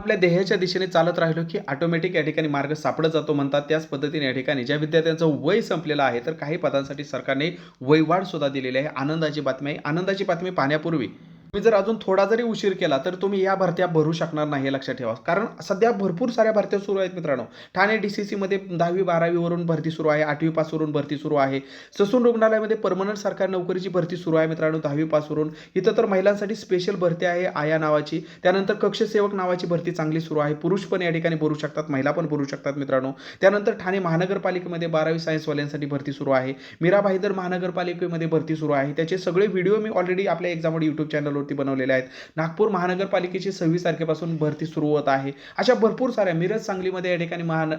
आपल्या ध्येयाच्या दिशेने चालत राहिलो की ऑटोमॅटिक या ठिकाणी मार्ग सापडत जातो म्हणतात. त्याच पद्धतीने या ठिकाणी ज्या विद्यार्थ्यांचं वय संपलेलं आहे तर काही पदांसाठी सरकारने वयवाढ सुद्धा दिलेली आहे. आनंदाची बातमी आहे. आनंदाची बातमी पाहण्यापूर्वी तुम्ही जर अजून थोडा जरी उशीर केला तर तुम्ही या भरत्या भरू शकणार नाही हे लक्षात ठेवा. कारण सध्या भरपूर साऱ्या भरत्या सुरू आहेत मित्रांनो. ठाणे डी सी सीमध्ये दहावी बारावीवरून भरती सुरू आहे आठवी पासवरून भरती सुरू आहे. ससून रुग्णालयामध्ये परमनंट सरकारी नोकरीची भरती सुरू आहे मित्रांनो दहावी पासवरून इथं तर महिलांसाठी स्पेशल भरती आहे आया नावाची. त्यानंतर कक्षसेवक नावाची भरती चांगली सुरू आहे. पुरुष पण या ठिकाणी भरू शकतात महिला पण भरू शकतात मित्रांनो. त्यानंतर ठाणे महानगरपालिकेमध्ये बारावी सायन्सवाल्यांसाठी भरती सुरू आहे. मीरा भाईदर महानगरपालिकेमध्ये भरती सुरू आहे. त्याचे सगळे व्हिडिओ मी ऑलरेडी आपल्या एक्झामवर यूट्यूब चॅनलवरती बनवलेल्या आहेत. नागपूर महानगरपालिकेची सव्वीस तारखेपासून भरती सुरू होत आहे. अशा भरपूर साऱ्या मिरज सांगलीमध्ये या ठिकाणी महान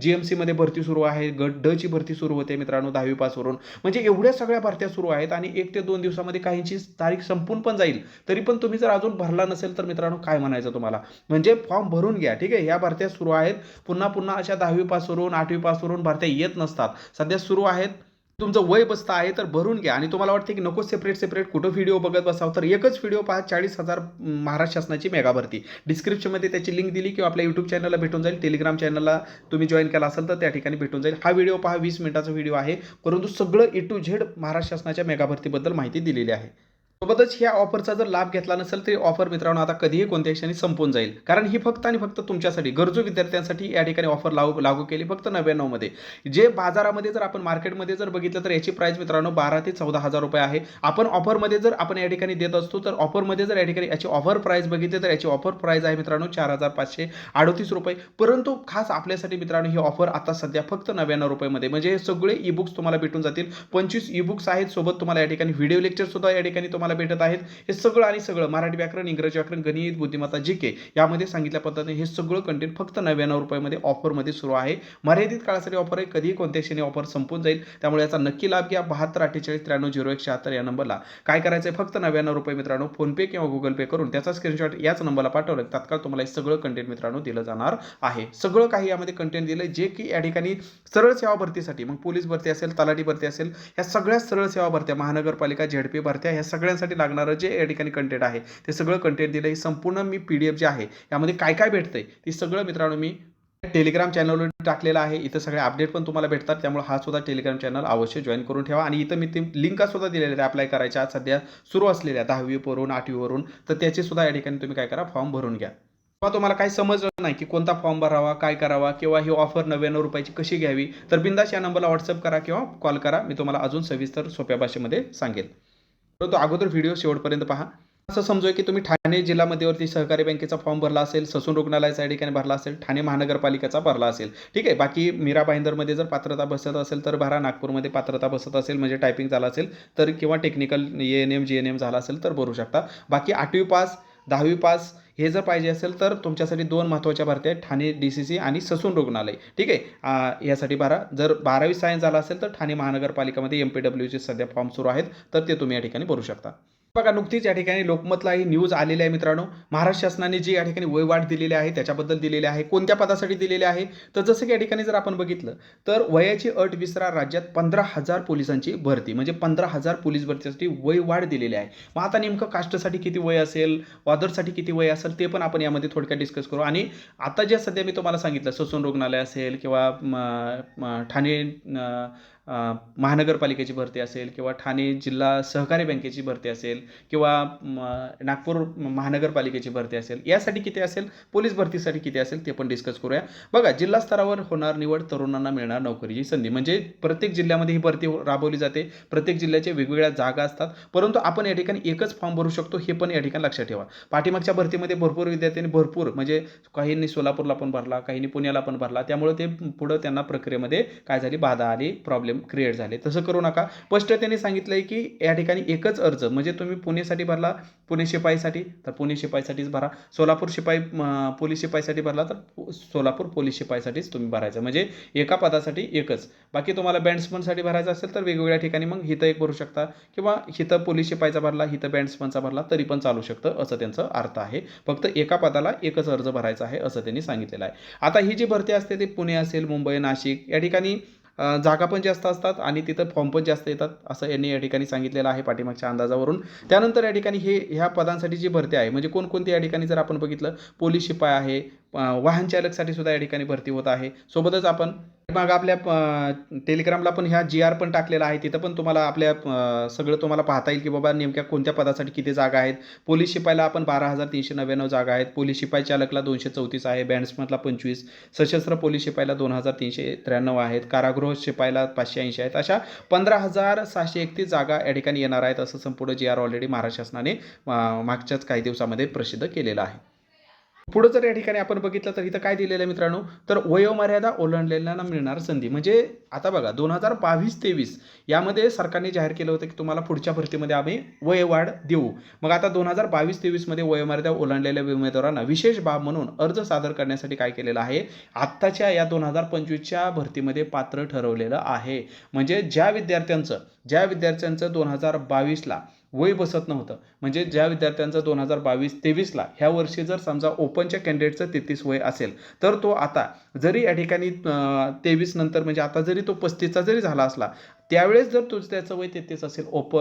जी एम सीमध्ये भरती सुरू आहे. गट ड ची भरती सुरू होते मित्रांनो दहावी पासवरून म्हणजे एवढ्या सगळ्या भरत्या सुरू आहेत आणि एक ते दोन दिवसामध्ये काहींची तारीख संपून पण जाईल. तरी पण तुम्ही जर अजून भरला नसेल तर मित्रांनो काय म्हणायचं तुम्हाला? म्हणजे फॉर्म भरून घ्या ठीक आहे? या भरत्या सुरू आहेत. पुन्हा पुन्हा अशा दहावी पासवरून आठवी पासवरून भरत्या येत नसतात. सध्या सुरू आहेत. तुमचं वय बसतं आहे तर भरून घ्या. आणि तुम्हाला वाटते की नको सेपरेट सेपरेट कुठं व्हिडिओ बघत बसावं तर एकच व्हिडिओ पहा चाळीस हजार महाराष्ट्र शासनाची मेगा भरती डिस्क्रिप्शनमध्ये त्याची लिंक दिली किंवा आपल्या यूट्यूब चॅनलला भेटून जाईल टेलिग्राम चॅनलला तुम्ही जॉईन केला असेल तर त्या ठिकाणी भेटून जाईल. हा व्हिडिओ पहा वीस मिनिटाचा व्हिडिओ आहे. परंतु सगळं ए टू झेड महाराष्ट्र शासनाच्या मेगा भरतीबद्दल माहिती दिलेली आहे. सोबतच ह्या ऑफरचा जर लाभ घेतला नसेल तरी ऑफर मित्रांनो आता कधीही कोणत्या क्षणी संपून जाईल. कारण ही फक्त आणि फक्त तुमच्यासाठी गरजू विद्यार्थ्यांसाठी या ठिकाणी ऑफर लागू लागू केली फक्त नव्याण्णवमध्ये जे बाजारामध्ये जर आपण मार्केटमध्ये जर बघितलं तर याची प्राईस मित्रांनो बारा ते चौदा हजार रुपये आहे. आपण ऑफरमध्ये जर आपण या ठिकाणी देत असतो तर ऑफरमध्ये जर या ठिकाणी याची ऑफर प्राईस बघितली तर याची ऑफर प्राईस आहे मित्रांनो चार हजार पाचशे अडतीस रुपये. परंतु खास आपल्यासाठी मित्रांनो ही ऑफर आता सध्या फक्त नव्याण्णव रुपयेमध्ये. म्हणजे हे सगळे ई बुक्स तुम्हाला भेटून जातील. पंचवीस ई बुक्स आहेत सोबत तुम्हाला या ठिकाणी व्हिडिओ लेक्चर सुद्धा या ठिकाणी तुम्हाला भेटत आहेत. हे सगळं आणि सगळं मराठी व्याकरण इंग्रजी व्याकरण गणित बुद्धिमत्ता जी के यामध्ये सांगितल्या पद्धतीने हे सगळं कंटेंट फक्त नव्याण्णव रुपयामध्ये ऑफरमध्ये सुरू आहे. मर्यादित काळासाठी ऑफर आहे. कधीही कोणत्या क्षणी ऑफर संपून जाईल. त्यामुळे याचा नक्की लाभ घ्या. बहात्तर अठ्ठेचाळीस त्र्याण्णव झिरो एक शहात्तर या नंबरला. काय करायचं आहे? फक्त नव्याण्णव रुपये मित्रांनो फोनपे किंवा गुगल पे करून त्याचा स्क्रीनशॉट याच नंबरला पाठवलं. तात्काळ तुम्हाला हे सगळं कंटेंट मित्रांनो दिलं जाणार आहे. सगळं काही यामध्ये कंटेंट दिलं जे की या ठिकाणी सरळ सेवा भरतीसाठी मग पोलीस भरती असेल तलाठी भरती असेल ह्या सगळ्या सरळ सेवा भरत्या महानगरपालिका झेडपी भरत्या ह्या करण्यासाठी लागणारं जे या ठिकाणी कंटेंट आहे ते सगळं कंटेंट दिलं आहे संपूर्ण मी पी डी एफ जे आहे यामध्ये काय काय भेटतंय ते सगळं मित्रांनो मी टेलिग्राम चॅनलवर टाकलेलं आहे. इथं सगळे अपडेट पण तुम्हाला भेटतात त्यामुळे हा सुद्धा टेलिग्राम चॅनल अवश्य जॉईन करून ठेवा. आणि इथं मी ते लिंका सुद्धा दिलेल्या आहेत अप्लाय करायच्या आज सध्या सुरू असलेल्या दहावीवरून आठवीवरून. तर त्याचे सुद्धा या ठिकाणी तुम्ही काय करा फॉर्म भरून घ्या. किंवा तुम्हाला काही समजलं नाही की कोणता फॉर्म भरावा काय करावा किंवा ही ऑफर नव्याण्णव रुपयाची कशी घ्यावी तर बिंदास या नंबरला व्हॉट्सअप करा किंवा कॉल करा. मी तुम्हाला अजून सविस्तर सोप्या भाषेमध्ये सांगेल. परंतु अगोदर व्हिडिओ शेवटपर्यंत पहा. असं समजूया की तुम्ही ठाणे जिल्हा मध्यवर्ती सहकारी बँकेचा फॉर्म भरला असेल ससून रुग्णालयाचा या ठिकाणी भरला असेल ठाणे महानगरपालिकेचा भरला असेल. ठीक आहे बाकी मीरा भाईंदरमध्ये जर पात्रता बसत असेल तर भरा नागपूरमध्ये पात्रता बसत असेल म्हणजे टायपिंग झालं असेल तर किंवा technical A N M G N M झाला असेल तर भरू शकता. बाकी आठवी पास दहावी पास हे जर पाहिजे असेल तर तुमच्यासाठी दोन महत्त्वाच्या भरत्या आहेत ठाणे डी सी सी आणि ससून रुग्णालय. ठीक आहे? यासाठी बारा जर बारावी सायन्स झाला असेल तर ठाणे महानगरपालिकामध्ये एम पी डब्ल्यूचे सध्या फॉर्म सुरू आहेत तर ते तुम्ही या ठिकाणी भरू शकता. बघा नुकतीच या ठिकाणी लोकमतला ही न्यूज आलेली आहे मित्रांनो. महाराष्ट्र शासनाने जी या ठिकाणी वयवाढ दिलेली आहे त्याच्याबद्दल दिलेली आहे कोणत्या पदासाठी दिलेली आहे तर जसं की या ठिकाणी जर आपण बघितलं तर वयाची अट विसरा राज्यात पंधरा हजार पोलिसांची भरती म्हणजे पंधरा हजार पोलीस भरतीसाठी वय वाढ दिलेली आहे. मग आता नेमकं कास्टसाठी किती वय असेल वादरसाठी किती वय असेल ते पण आपण यामध्ये थोडक्यात डिस्कस करू. आणि आता जे सध्या मी तुम्हाला सांगितलं ससून रुग्णालय असेल किंवा ठाणे महानगरपालिकेची भरती असेल किंवा ठाणे जिल्हा सहकारी बँकेची भरती असेल किंवा नागपूर महानगरपालिकेची भरती असेल यासाठी किती असेल? पोलीस भरतीसाठी किती असेल? ते पण डिस्कस करूया. बघा जिल्हा स्तरावर होणार निवड तरुणांना मिळणार नोकरीची संधी. म्हणजे प्रत्येक जिल्ह्यामध्ये ही भरती राबवली जाते. प्रत्येक जिल्ह्याचे वेगवेगळ्या जागा असतात. परंतु आपण या ठिकाणी एकच फॉर्म भरू शकतो हे पण या ठिकाणी लक्षात ठेवा. पाठीमागच्या भरतीमध्ये भरपूर विद्यार्थ्यांनी भरपूर म्हणजे काहींनी सोलापूरला पण भरला काहींनी पुण्याला पण भरला. त्यामुळे ते पुढं त्यांना प्रक्रियेमध्ये काय झाली? बाधा आली प्रॉब्लेम क्रिएट झाले. तसं करू नका. स्पष्ट त्यांनी सांगितलं आहे की या ठिकाणी एकच अर्ज म्हणजे तुम्ही पुणेसाठी भरला पुणे शिपाईसाठी तर पुणे शिपाईसाठीच भरा. सोलापूर शिपाई पोलीस शिपाईसाठी भरला तर सोलापूर पोलीस शिपाईसाठीच तुम्ही भरायचं. म्हणजे एका पदासाठी एकच. बाकी तुम्हाला बँड्समनसाठी भरायचं असेल तर वेगवेगळ्या ठिकाणी मग हिथं एक भरू शकता. किंवा हिथं पोलीस शिपाईचा भरला हिथं बँड्समनचा भरला तरी पण चालू शकतं असं त्यांचं अर्थ आहे. फक्त एका पदाला एकच अर्ज भरायचा आहे असं त्यांनी सांगितलेलं आहे. आता ही जी भरती असते ती पुणे असेल मुंबई नाशिक या ठिकाणी जागा पण जास्त असतात आणि तिथं फॉर्म पण जास्त येतात असं यांनी या ठिकाणी सांगितलेलं आहे पाठीमागच्या अंदाजावरून. त्यानंतर या ठिकाणी हे ह्या पदांसाठी जी भरती आहे म्हणजे कोणकोणती या ठिकाणी जर आपण बघितलं पोलीस शिपाई आहे वाहनचालकसाठी वाहन चालकसाठी सुद्धा या ठिकाणी भरती होत आहे. सोबतच आपण मग आपल्या टेलिग्रामला पण ह्या जी आर पण टाकलेला आहे. तिथं पण तुम्हाला आपल्या सगळं तुम्हाला पाहता येईल की बाबा नेमक्या कोणत्या पदासाठी किती जागा आहेत. पोलीस शिपायला आपण बारा हजार तीनशे नव्याण्णव जागा आहेत. पोलीस शिपाई चालकला दोनशे चौतीस आहे. बँड्समनला पंचवीस. सशस्त्र पोलीस शिपायला दोन हजार तीनशे त्र्याण्णव आहेत. कारागृह शिपायला पाचशे ऐंशी आहेत. अशा पंधरा हजार सहाशे एकतीस जागा या ठिकाणी येणार आहेत असं संपूर्ण जी आर ऑलरेडी महाराष्ट्र शासनाने मागच्याच काही दिवसामध्ये प्रसिद्ध केलेलं आहे. पुढं जर या ठिकाणी आपण बघितलं तर इथं काय दिलेलं आहे मित्रांनो? तर वयोमर्यादा ओलांडलेल्यांना मिळणार संधी. म्हणजे आता बघा दोन हजार बावीस तेवीस यामध्ये सरकारने जाहीर केलं होतं की तुम्हाला पुढच्या भरतीमध्ये आम्ही वयवाढ देऊ. मग आता दोन हजार बावीस तेवीसमध्ये वयोमर्यादा ओलांडलेल्या उमेदवारांना विशेष बाब म्हणून अर्ज सादर करण्यासाठी काय केलेलं आहे? आत्ताच्या या दोन हजार पंचवीसच्या भरतीमध्ये पात्र ठरवलेलं आहे. म्हणजे ज्या विद्यार्थ्यांचं ज्या विद्यार्थ्यांचं दोन हजार बावीसला वय बसत नव्हतं. म्हणजे ज्या विद्यार्थ्यांचं दोन हजार बावीस तेवीसला ह्या वर्षी जर समजा ओपनच्या कॅन्डिडेटचं तेहतीस वय असेल तर तो आता जरी या ठिकाणी तेवीस नंतर म्हणजे आता जरी तो पस्तीसचा जरी झाला असला त्यावेळेस जर तुझं त्याचं वय तेहतीस असेल ओप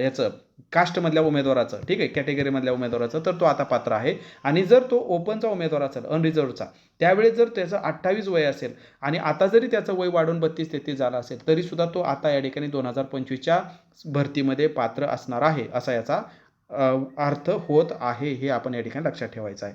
याचं कास्टमधल्या उमेदवाराचं ठीक आहे कॅटेगरीमधल्या उमेदवाराचं तर तो आता पात्र आहे. आणि जर तो ओपनचा उमेदवार असेल अनरिझर्वचा त्यावेळेस जर त्याचं अठ्ठावीस वय असेल आणि आता जरी त्याचं वय वाढून बत्तीस तेहतीस झालं असेल तरीसुद्धा तो आता या ठिकाणी दोन हजार पंचवीसच्या भरतीमध्ये पात्र असणार आहे असा याचा अर्थ होत आहे हे आपण या ठिकाणी लक्षात ठेवायचं आहे.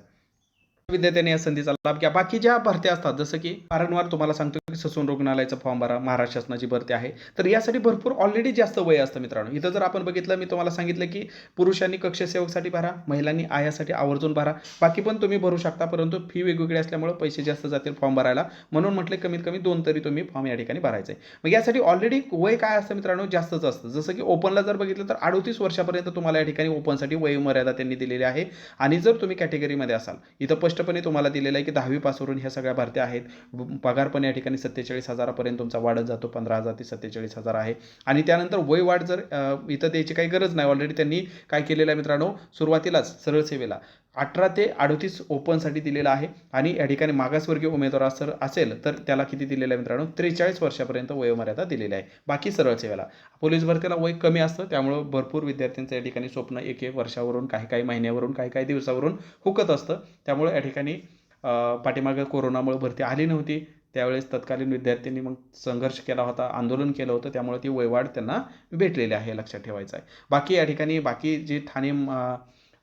विद्यार्थ्यांनी या संधीचा लाभ घ्या. बाकी ज्या भरत्या असतात जसं की वारंवार तुम्हाला सांगतो ससून रुग्णालयाचा फॉर्म भरा. महाराष्ट्र शासनाची भरती आहे. तर यासाठी भरपूर ऑलरेडी जास्त वय असतं मित्रांनो. इथं जर आपण बघितलं मी तुम्हाला सांगितलं की पुरुषांनी कक्षसेवकसाठी भरा महिलांनी आयासाठी आवर्जून भरा. बाकी पण तुम्ही भरू शकता परंतु फी वेगवेगळी असल्यामुळे पैसे जास्त जातील फॉर्म भरायला. म्हणून म्हटले कमीत कमी दोन तरी तुम्ही फॉर्म या ठिकाणी भरायचे मग यासाठी ऑलरेडी वय काय असतं मित्रांनो? जास्तच असतं. जसं की ओपनला जर बघितलं तर अडोतीस वर्षापर्यंत तुम्हाला या ठिकाणी ओपनसाठी वय मर्यादा त्यांनी दिलेली आहे. आणि जर तुम्ही कॅटेगरीमध्ये असाल इथं स्पष्टपणे तुम्हाला दिलेलं आहे की दहावी पासवरून ह्या सगळ्या भरत्या आहेत. पगार पण या ठिकाणी सत्तेचाळीस हजारापर्यंत तुमचा वाढत जातो पंधरा हजार ते सत्तेचाळीस हजार आहे. आणि त्यानंतर वय वाढ जर इथं द्यायची काही गरज नाही. ऑलरेडी त्यांनी काय केलेलं आहे मित्रांनो? सुरुवातीलाच सरळ सेवेला. अठरा ते अडतीस ओपनसाठी दिलेलं आहे. आणि या ठिकाणी मागासवर्गीय उमेदवार असर असेल तर त्याला किती दिलेलं आहे मित्रांनो? त्रेचाळीस वर्षापर्यंत वयोमर्यादा दिलेली आहे. बाकी सरळ सेवेला. पोलीस भरतीला वय कमी असतं. त्यामुळं भरपूर विद्यार्थ्यांचं या ठिकाणी स्वप्न एक एक वर्षावरून काही काही महिन्यावरून काही काही दिवसावरून हुकत असतं. त्यामुळे या ठिकाणी पाठीमागं कोरोनामुळे भरती आली नव्हती. त्यावेळेस तत्कालीन विद्यार्थ्यांनी मग संघर्ष केला होता आंदोलन केलं होतं त्यामुळे ती वयवाढ त्यांना भेटलेली आहे लक्षात ठेवायचं आहे. बाकी या ठिकाणी बाकी जी ठाणे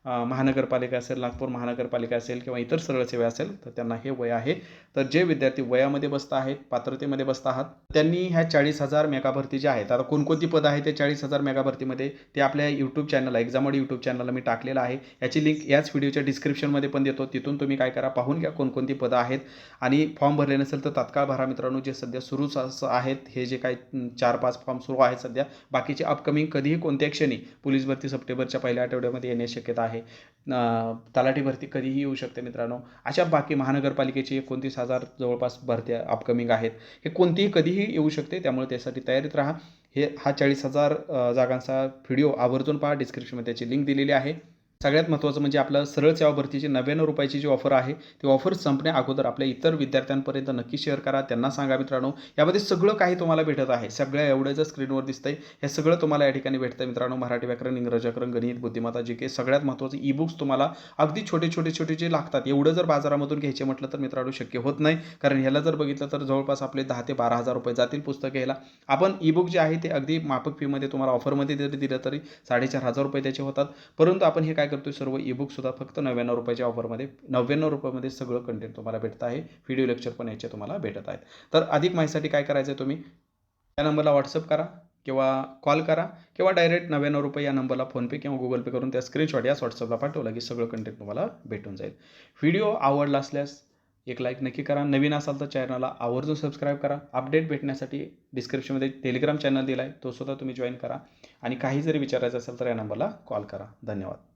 महानगरपालिका असेल नागपूर महानगरपालिका असेल किंवा इतर सरळ सेवा असेल तर त्यांना हे वय आहे. तर जे विद्यार्थी वयामध्ये बसता आहेत पात्रतेमध्ये बसत आहात त्यांनी ह्या चाळीस हजार मेगा भरती ज्या आहेत आता कोणकोणती पदं आहेत ते चाळीस हजार मेगा भरतीमध्ये ते आपल्या यूट्यूब चॅनलला एक्झामड यूट्यूब चॅनलला मी टाकलेलं आहे. याची लिंक याच व्हिडिओच्या डिस्क्रिप्शनमध्ये पण देतो. तिथून तुम्ही काय करा पाहून घ्या कोणकोणती पदं आहेत. आणि फॉर्म भरले नसेल तर तात्काळ भरा मित्रांनो जे सध्या सुरूच आहेत हे जे काही चार पाच फॉर्म सुरू आहेत सध्या बाकीचे अपकमिंग कधीही कोणत्या क्षणी पोलीस भरती सप्टेंबरच्या पहिल्या आठवड्यामध्ये येण्याची शक्यता आहे. आहे. तलाठी भरती कधीही येऊ शकते मित्रांनो. अशा बाकी महानगरपालिकेची एकोणतीस हजार जवळपास भरत्या अपकमिंग आहेत. हे कोणतीही कधीही येऊ शकते त्यामुळे त्यासाठी तयारीत राहा. हे हा चाळीस हजार जागांचा व्हिडिओ आवर्जून पहा. डिस्क्रिप्शनमध्ये त्याची लिंक दिलेली आहे. सगळ्यात महत्त्वाचं म्हणजे आपलं सरळ सेवा भरतीची नव्याण्णव रुपयाची जी ऑफर आहे ती ऑफर संपण्या अगोदर आपल्या इतर विद्यार्थ्यांपर्यंत नक्की शेअर करा त्यांना सांगा मित्रांनो. यामध्ये सगळं काही तुम्हाला भेटत आहे. सगळ्या एवढं जर स्क्रीनवर दिसतंय. हे सगळं तुम्हाला या ठिकाणी भेटतं मित्रांनो. मराठी व्याकरण इंग्रजी व्याकरण गणित बुद्धिमत्ता जे काही सगळ्यात महत्त्वाचं ई बुक्स तुम्हाला अगदी छोटे छोटे छोटे जे लागतात एवढं जर बाजारामधून घ्यायचे म्हटलं तर मित्रांनो शक्य होत नाही. कारण ह्याला जर बघितलं तर जवळपास आपले दहा ते बारा हजार रुपये जातील पुस्तक घ्यायला. आपण ई बुक जे आहे ते अगदी माफक फीमध्ये तुम्हाला ऑफरमध्ये जरी दिलं तरी साडेचार हजार रुपये त्याचे होतात. परंतु आपण हे काय करतोय सर्व ईबुकसुद्धा फक्त नव्याण्णव रुपयाच्या ऑफरमध्ये नव्याण्णव रुपयामध्ये सगळं कंटेंट तुम्हाला भेटत आहे. व्हिडिओ लेक्चर पण याचे तुम्हाला भेटत आहेत. तर अधिक माहितीसाठी काय करायचं आहे तुम्ही? या नंबरला व्हॉट्सअप करा किंवा कॉल करा किंवा डायरेक्ट नव्याण्णव रुपये या नंबरला फोनपे किंवा गुगल पे करून त्या स्क्रीनशॉट याच व्हॉट्सअपला पाठवला की सगळं कंटेंट तुम्हाला भेटून जाईल. व्हिडिओ आवडला असल्यास एक लाईक नक्की करा. नवीन असाल तर चॅनलला आवर्जून सबस्क्राईब करा. अपडेट भेटण्यासाठी डिस्क्रिप्शनमध्ये टेलिग्राम चॅनल दिला आहे तो सुद्धा तुम्ही जॉईन करा. आणि काही जरी विचारायचं असेल तर या नंबरला कॉल करा. धन्यवाद.